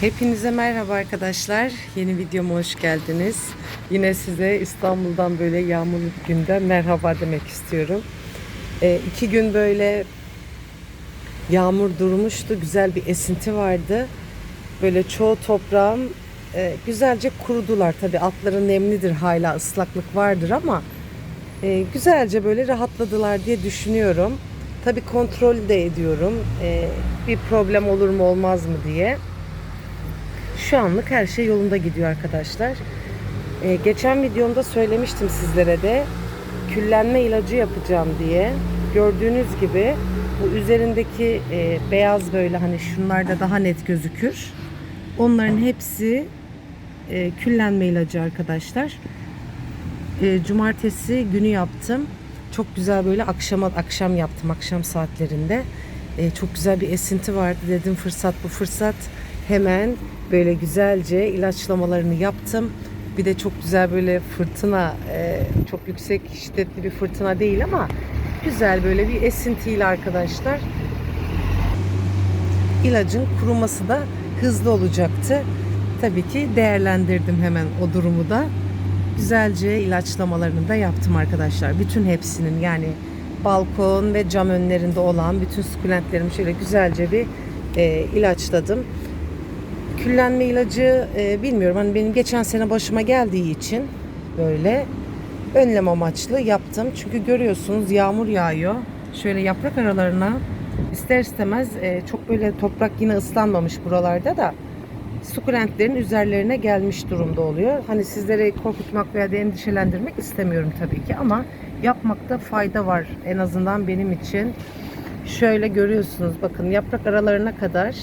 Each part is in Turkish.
Hepinize merhaba arkadaşlar. Yeni videoma hoş geldiniz. Yine size İstanbul'dan böyle yağmurlu bir günden merhaba demek istiyorum. Ee, iki gün böyle yağmur durmuştu. Güzel bir esinti vardı. Böyle çoğu toprağım e, güzelce kurudular. Tabii altları nemlidir hala ıslaklık vardır ama e, güzelce böyle rahatladılar diye düşünüyorum. Tabii kontrol de ediyorum. E, bir problem olur mu olmaz mı diye. Şu anlık her şey yolunda gidiyor arkadaşlar. Ee, geçen videomda söylemiştim sizlere de küllenme ilacı yapacağım diye. Gördüğünüz gibi bu üzerindeki e, beyaz böyle hani şunlarda daha net gözükür. Onların hepsi e, küllenme ilacı arkadaşlar. E, cumartesi günü yaptım. Çok güzel böyle akşama akşam yaptım akşam saatlerinde. E, çok güzel bir esinti vardı dedim fırsat bu fırsat. Hemen böyle güzelce ilaçlamalarını yaptım. Bir de çok güzel böyle fırtına, e, çok yüksek şiddetli bir fırtına değil ama güzel böyle bir esintiyle arkadaşlar. İlacın kuruması da hızlı olacaktı. Tabii ki değerlendirdim hemen o durumu da. Güzelce ilaçlamalarını da yaptım arkadaşlar. Bütün hepsinin yani balkon ve cam önlerinde olan bütün sukulentlerimi şöyle güzelce bir e, ilaçladım küllenme ilacı e, bilmiyorum hani benim geçen sene başıma geldiği için böyle önlem amaçlı yaptım. Çünkü görüyorsunuz yağmur yağıyor. Şöyle yaprak aralarına ister istemez e, çok böyle toprak yine ıslanmamış buralarda da sukulentlerin üzerlerine gelmiş durumda oluyor. Hani sizlere korkutmak veya da endişelendirmek istemiyorum tabii ki ama yapmakta fayda var en azından benim için. Şöyle görüyorsunuz bakın yaprak aralarına kadar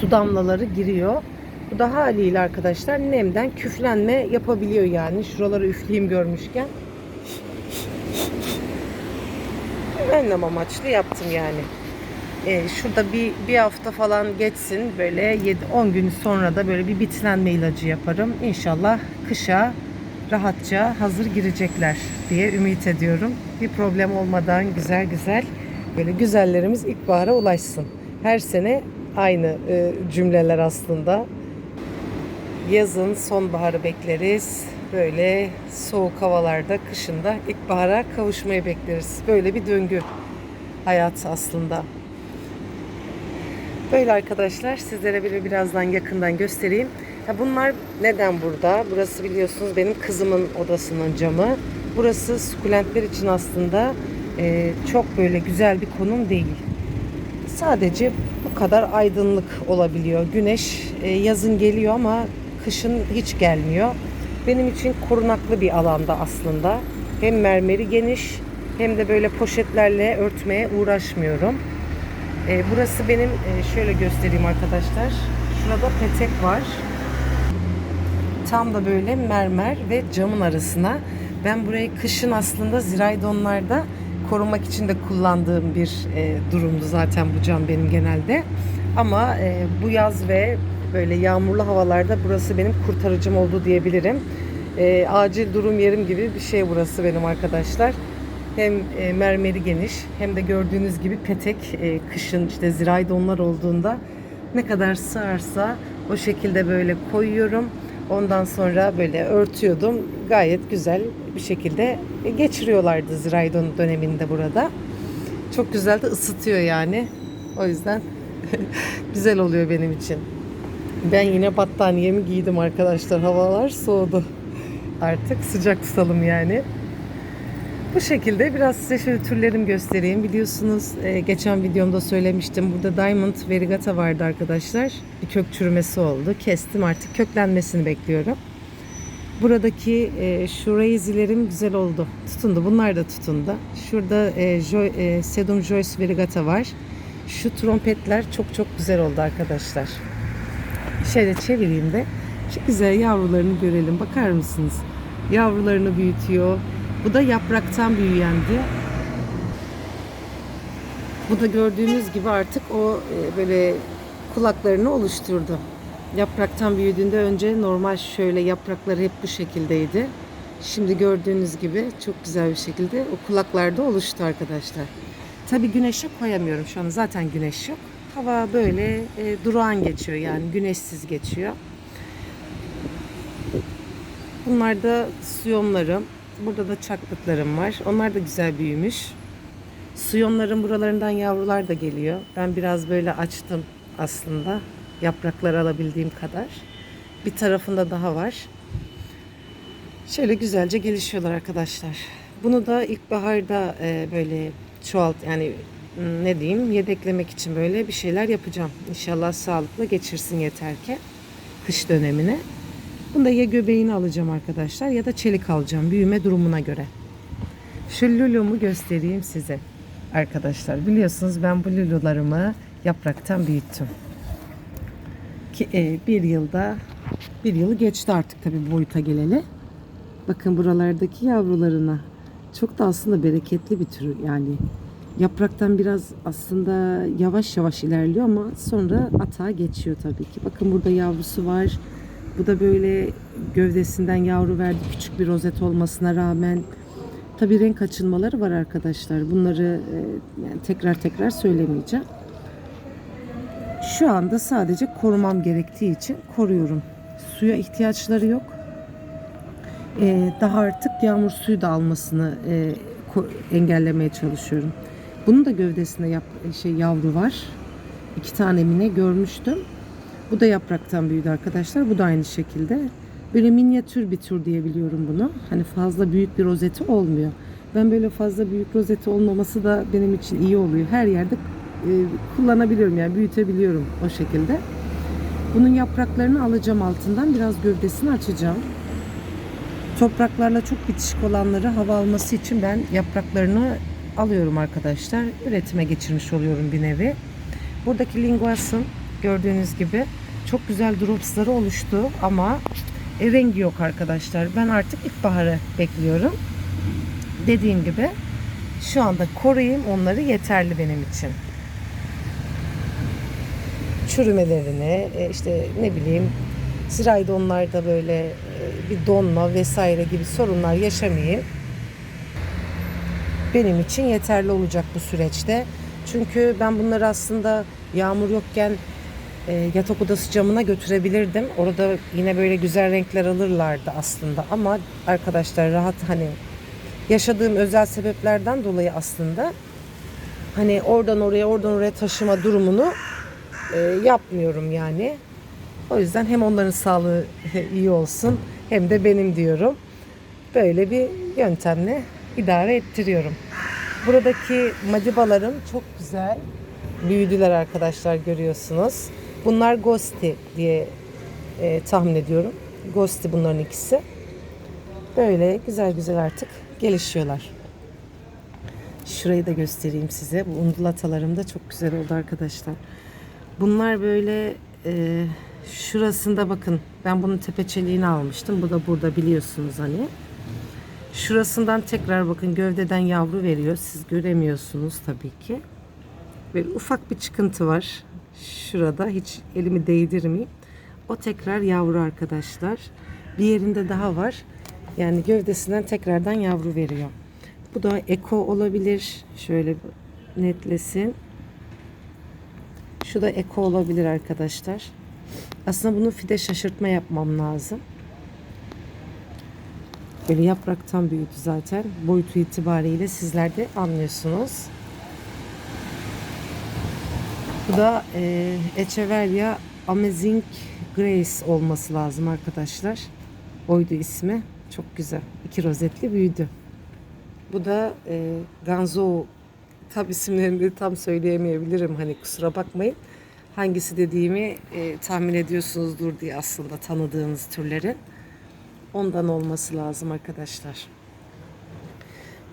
su damlaları giriyor. Bu da haliyle arkadaşlar nemden küflenme yapabiliyor yani. Şuraları üfleyeyim görmüşken. Önlem amaçlı yaptım yani. Ee, şurada bir, bir hafta falan geçsin böyle 7-10 gün sonra da böyle bir bitlenme ilacı yaparım. İnşallah kışa rahatça hazır girecekler diye ümit ediyorum. Bir problem olmadan güzel güzel böyle güzellerimiz ilkbahara ulaşsın. Her sene aynı e, cümleler aslında. Yazın sonbaharı bekleriz. Böyle soğuk havalarda kışında ilkbahara kavuşmayı bekleriz. Böyle bir döngü hayat aslında. Böyle arkadaşlar sizlere böyle birazdan yakından göstereyim. Ya bunlar neden burada? Burası biliyorsunuz benim kızımın odasının camı. Burası sukulentler için aslında e, çok böyle güzel bir konum değil. Sadece bu kadar aydınlık olabiliyor. Güneş e, yazın geliyor ama kışın hiç gelmiyor. Benim için korunaklı bir alanda aslında. Hem mermeri geniş hem de böyle poşetlerle örtmeye uğraşmıyorum. E, burası benim e, şöyle göstereyim arkadaşlar. Şurada petek var. Tam da böyle mermer ve camın arasına. Ben burayı kışın aslında ziraydonlarda korumak için de kullandığım bir e, durumdu zaten bu cam benim genelde. Ama e, bu yaz ve böyle yağmurlu havalarda burası benim kurtarıcım oldu diyebilirim. E, acil durum yerim gibi bir şey burası benim arkadaşlar. Hem e, mermeri geniş hem de gördüğünüz gibi petek e, kışın işte zirai donlar olduğunda ne kadar sığarsa o şekilde böyle koyuyorum. Ondan sonra böyle örtüyordum. Gayet güzel bir şekilde geçiriyorlardı Ziraydon döneminde burada. Çok güzel de ısıtıyor yani. O yüzden güzel oluyor benim için. Ben yine battaniyemi giydim arkadaşlar. Havalar soğudu. Artık sıcak tutalım yani. Bu şekilde biraz size şöyle türlerim göstereyim. Biliyorsunuz e, geçen videomda söylemiştim. Burada Diamond Verigata vardı arkadaşlar. Bir kök çürümesi oldu. Kestim artık köklenmesini bekliyorum. Buradaki e, şu raizilerim güzel oldu. Tutundu. Bunlar da tutundu. Şurada e, jo, e, Sedum Joyce Verigata var. Şu trompetler çok çok güzel oldu arkadaşlar. Şöyle çevireyim de şu güzel yavrularını görelim. Bakar mısınız? Yavrularını büyütüyor. Bu da yapraktan büyüyendi. Bu da gördüğünüz gibi artık o e, böyle kulaklarını oluşturdu. Yapraktan büyüdüğünde önce normal şöyle yaprakları hep bu şekildeydi. Şimdi gördüğünüz gibi çok güzel bir şekilde o kulaklarda oluştu arkadaşlar. Tabi güneşe koyamıyorum şu an zaten güneş yok. Hava böyle e, durağan geçiyor yani güneşsiz geçiyor. Bunlar da suyonlarım. Burada da çaklıklarım var. Onlar da güzel büyümüş. Suyonların buralarından yavrular da geliyor. Ben biraz böyle açtım aslında. Yaprakları alabildiğim kadar. Bir tarafında daha var. Şöyle güzelce gelişiyorlar arkadaşlar. Bunu da ilkbaharda e, böyle çoğalt yani m, ne diyeyim yedeklemek için böyle bir şeyler yapacağım. İnşallah sağlıklı geçirsin yeter ki kış dönemine. Bunu da ya göbeğini alacağım arkadaşlar ya da çelik alacağım büyüme durumuna göre. Şu lulumu göstereyim size arkadaşlar. Biliyorsunuz ben bu lulularımı yapraktan büyüttüm. Ki e, bir yılda bir yılı geçti artık tabii boyuta geleli. Bakın buralardaki yavrularına. Çok da aslında bereketli bir tür yani. Yapraktan biraz aslında yavaş yavaş ilerliyor ama sonra atağa geçiyor tabii ki. Bakın burada yavrusu var. Bu da böyle gövdesinden yavru verdi küçük bir rozet olmasına rağmen. Tabii renk açılmaları var arkadaşlar. Bunları e, yani tekrar tekrar söylemeyeceğim. Şu anda sadece korumam gerektiği için koruyorum. Suya ihtiyaçları yok. Ee, daha artık yağmur suyu da almasını e, engellemeye çalışıyorum. Bunun da gövdesinde yap, şey yavru var. İki tane mine görmüştüm. Bu da yapraktan büyüdü arkadaşlar. Bu da aynı şekilde. Böyle minyatür bir tür diye biliyorum bunu. Hani fazla büyük bir rozeti olmuyor. Ben böyle fazla büyük rozeti olmaması da benim için iyi oluyor. Her yerde e, kullanabiliyorum yani büyütebiliyorum o şekilde. Bunun yapraklarını alacağım altından. Biraz gövdesini açacağım. Topraklarla çok bitişik olanları hava alması için ben yapraklarını alıyorum arkadaşlar. Üretime geçirmiş oluyorum bir nevi. Buradaki linguas'ın gördüğünüz gibi çok güzel dropsları oluştu ama e, rengi yok arkadaşlar. Ben artık ilkbaharı bekliyorum. Dediğim gibi şu anda koruyayım onları yeterli benim için. Çürümelerini e, işte ne bileyim Ziraydonlarda böyle e, bir donma vesaire gibi sorunlar yaşamayayım. Benim için yeterli olacak bu süreçte. Çünkü ben bunları aslında yağmur yokken e, yatak odası camına götürebilirdim. Orada yine böyle güzel renkler alırlardı aslında ama arkadaşlar rahat hani yaşadığım özel sebeplerden dolayı aslında hani oradan oraya oradan oraya taşıma durumunu e, yapmıyorum yani. O yüzden hem onların sağlığı iyi olsun hem de benim diyorum. Böyle bir yöntemle idare ettiriyorum. Buradaki madibalarım çok güzel. Büyüdüler arkadaşlar görüyorsunuz. Bunlar Gosti diye e, tahmin ediyorum. Gosti bunların ikisi. Böyle güzel güzel artık gelişiyorlar. Şurayı da göstereyim size. Bu undulatalarım da çok güzel oldu arkadaşlar. Bunlar böyle e, şurasında bakın ben bunun tepeçeliğini almıştım. Bu da burada biliyorsunuz hani. Şurasından tekrar bakın gövdeden yavru veriyor. Siz göremiyorsunuz tabii ki. Böyle ufak bir çıkıntı var. Şurada hiç elimi değdirmeyeyim. O tekrar yavru arkadaşlar. Bir yerinde daha var. Yani gövdesinden tekrardan yavru veriyor. Bu da eko olabilir. Şöyle netlesin. Şu da eko olabilir arkadaşlar. Aslında bunu fide şaşırtma yapmam lazım. Böyle yapraktan büyüdü zaten. Boyutu itibariyle sizler de anlıyorsunuz. Bu da e, Echeveria Amazing Grace olması lazım arkadaşlar. Oydu ismi. Çok güzel. İki rozetli büyüdü. Bu da e, Ganzo tam isimlerini tam söyleyemeyebilirim. Hani kusura bakmayın. Hangisi dediğimi e, tahmin ediyorsunuzdur diye aslında tanıdığınız türleri. Ondan olması lazım arkadaşlar.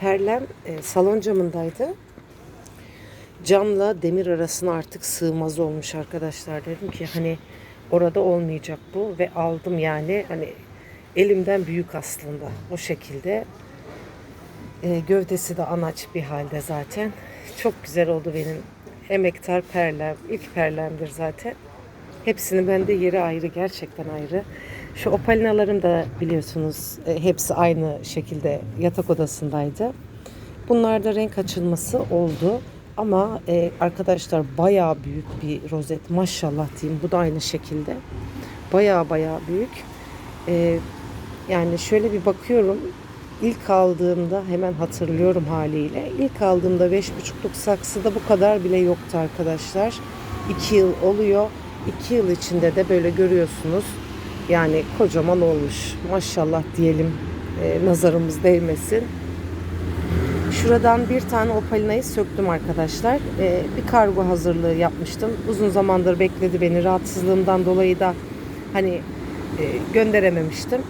Perlem e, salon camındaydı. Camla demir arasına artık sığmaz olmuş arkadaşlar. Dedim ki hani orada olmayacak bu ve aldım yani hani elimden büyük aslında o şekilde. E, gövdesi de anaç bir halde zaten. Çok güzel oldu benim emektar perlem. İlk perlemdir zaten. Hepsinin bende yeri ayrı gerçekten ayrı. Şu opalinalarım da biliyorsunuz e, hepsi aynı şekilde yatak odasındaydı. Bunlarda renk açılması oldu. Ama e, arkadaşlar bayağı büyük bir rozet. Maşallah diyeyim. Bu da aynı şekilde. Bayağı bayağı büyük. E, yani şöyle bir bakıyorum. İlk aldığımda hemen hatırlıyorum haliyle. İlk aldığımda 5,5'luk saksıda bu kadar bile yoktu arkadaşlar. 2 yıl oluyor. 2 yıl içinde de böyle görüyorsunuz. Yani kocaman olmuş. Maşallah diyelim. E, nazarımız değmesin. Şuradan bir tane opalinayı söktüm arkadaşlar. Ee, bir kargo hazırlığı yapmıştım. Uzun zamandır bekledi beni. Rahatsızlığımdan dolayı da hani e, gönderememiştim.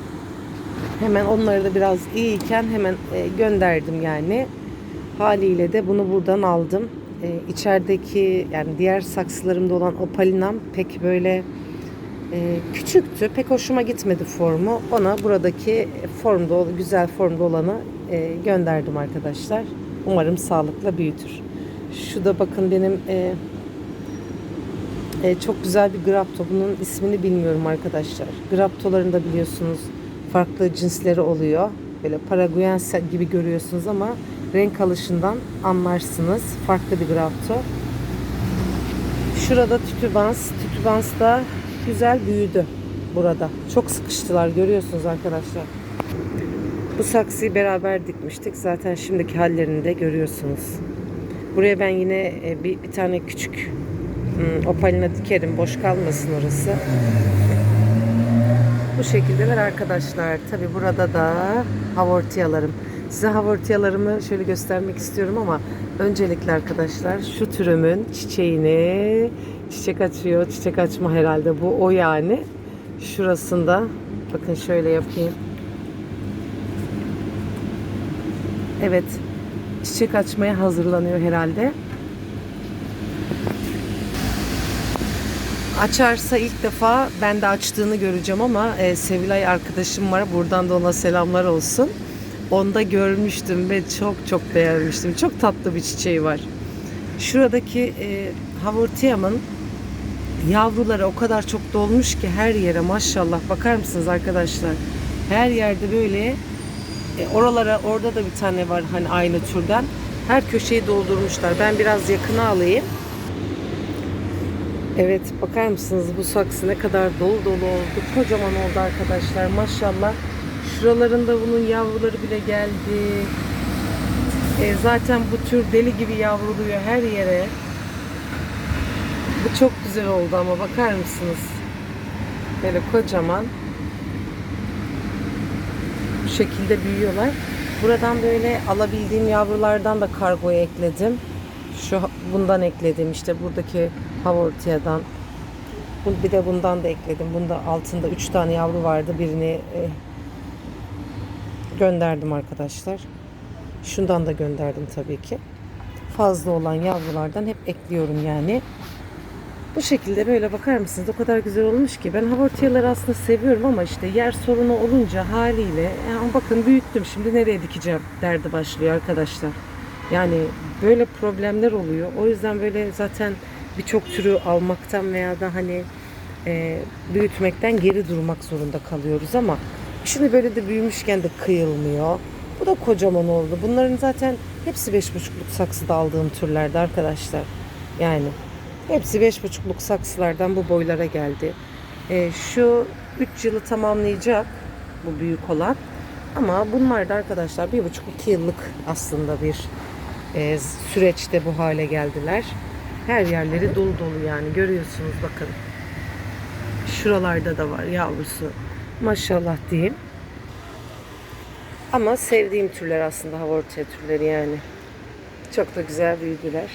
Hemen onları da biraz iyiyken hemen e, gönderdim yani. Haliyle de bunu buradan aldım. E, içerideki yani diğer saksılarımda olan opalinam pek böyle e, küçüktü. Pek hoşuma gitmedi formu. Ona buradaki formda güzel formda olanı e, gönderdim arkadaşlar. Umarım sağlıkla büyütür. Şu da bakın benim e, e, çok güzel bir grapto. Bunun ismini bilmiyorum arkadaşlar. Graptoların da biliyorsunuz farklı cinsleri oluyor. Böyle paraguayense gibi görüyorsunuz ama renk alışından anlarsınız. Farklı bir grapto. Şurada tütübans. Tütübans da güzel büyüdü burada. Çok sıkıştılar görüyorsunuz arkadaşlar. Bu saksıyı beraber dikmiştik. Zaten şimdiki hallerini de görüyorsunuz. Buraya ben yine e, bir, bir tane küçük hmm, opalina dikerim. Boş kalmasın orası. Bu şekildeler arkadaşlar. Tabi burada da havortiyalarım. Size havortiyalarımı şöyle göstermek istiyorum ama öncelikle arkadaşlar şu türümün çiçeğini çiçek açıyor. Çiçek açma herhalde bu o yani. Şurasında bakın şöyle yapayım. Evet. Çiçek açmaya hazırlanıyor herhalde. Açarsa ilk defa ben de açtığını göreceğim ama e, Sevilay arkadaşım var. Buradan da ona selamlar olsun. Onda görmüştüm ve çok çok beğenmiştim. Çok tatlı bir çiçeği var. Şuradaki e, Havortiam'ın yavruları o kadar çok dolmuş ki her yere maşallah bakar mısınız arkadaşlar? Her yerde böyle e, oralara orada da bir tane var hani aynı türden. Her köşeyi doldurmuşlar. Ben biraz yakına alayım. Evet bakar mısınız bu saksı ne kadar dolu dolu oldu. Kocaman oldu arkadaşlar maşallah. Şuralarında bunun yavruları bile geldi. E, zaten bu tür deli gibi yavruluyor her yere. Bu çok güzel oldu ama bakar mısınız? Böyle kocaman. Bu şekilde büyüyorlar. Buradan böyle alabildiğim yavrulardan da kargoya ekledim. Şu bundan ekledim işte buradaki Havortia'dan. Bir de bundan da ekledim. Bunda altında 3 tane yavru vardı. Birini e, gönderdim arkadaşlar. Şundan da gönderdim tabii ki. Fazla olan yavrulardan hep ekliyorum yani. Bu şekilde böyle bakar mısınız? O kadar güzel olmuş ki. Ben havortiyaları aslında seviyorum ama işte yer sorunu olunca haliyle yani bakın büyüttüm şimdi nereye dikeceğim derdi başlıyor arkadaşlar. Yani böyle problemler oluyor. O yüzden böyle zaten birçok türü almaktan veya da hani e, büyütmekten geri durmak zorunda kalıyoruz ama şimdi böyle de büyümüşken de kıyılmıyor. Bu da kocaman oldu. Bunların zaten hepsi beş buçukluk saksıda aldığım türlerde arkadaşlar. Yani hepsi beş buçukluk saksılardan bu boylara geldi. E, şu 3 yılı tamamlayacak bu büyük olan. Ama bunlar da arkadaşlar bir buçuk iki yıllık aslında bir e, süreçte bu hale geldiler. Her yerleri dolu dolu yani görüyorsunuz bakın. Şuralarda da var yavrusu. Maşallah diyeyim. Ama sevdiğim türler aslında havortia türleri yani. Çok da güzel büyüdüler.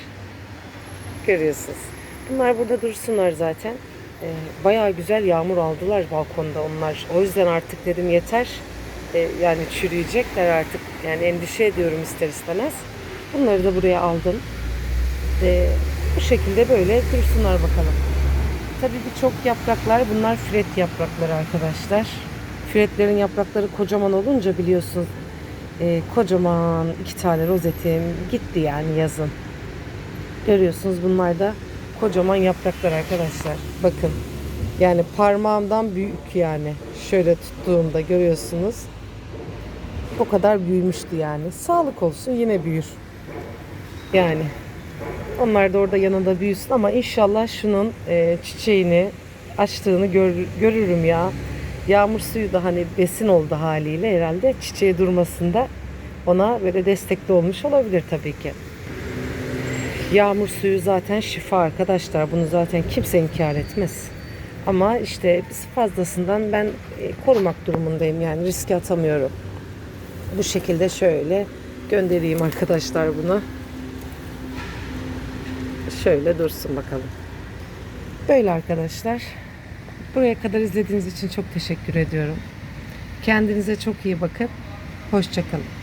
Görüyorsunuz. Bunlar burada dursunlar zaten. Ee, bayağı güzel yağmur aldılar balkonda onlar. O yüzden artık dedim yeter. Ee, yani çürüyecekler artık. Yani endişe ediyorum ister istemez. Bunları da buraya aldım. Ee, bu şekilde böyle dursunlar bakalım. Tabii birçok yapraklar bunlar fret yaprakları arkadaşlar. Fretlerin yaprakları kocaman olunca biliyorsunuz e, kocaman iki tane rozetim gitti yani yazın. Görüyorsunuz bunlar da kocaman yapraklar arkadaşlar. Bakın yani parmağımdan büyük yani. Şöyle tuttuğumda görüyorsunuz. O kadar büyümüştü yani. Sağlık olsun yine büyür. Yani Onlar da orada yanında büyüsün ama inşallah şunun e, çiçeğini açtığını gör- görürüm ya. Yağmur suyu da hani besin oldu haliyle herhalde çiçeği durmasında ona böyle destekli olmuş olabilir tabii ki. Yağmur suyu zaten şifa arkadaşlar. Bunu zaten kimse inkar etmez. Ama işte biz fazlasından ben e, korumak durumundayım yani riske atamıyorum. Bu şekilde şöyle göndereyim arkadaşlar bunu. Şöyle dursun bakalım. Böyle arkadaşlar. Buraya kadar izlediğiniz için çok teşekkür ediyorum. Kendinize çok iyi bakın. Hoşçakalın.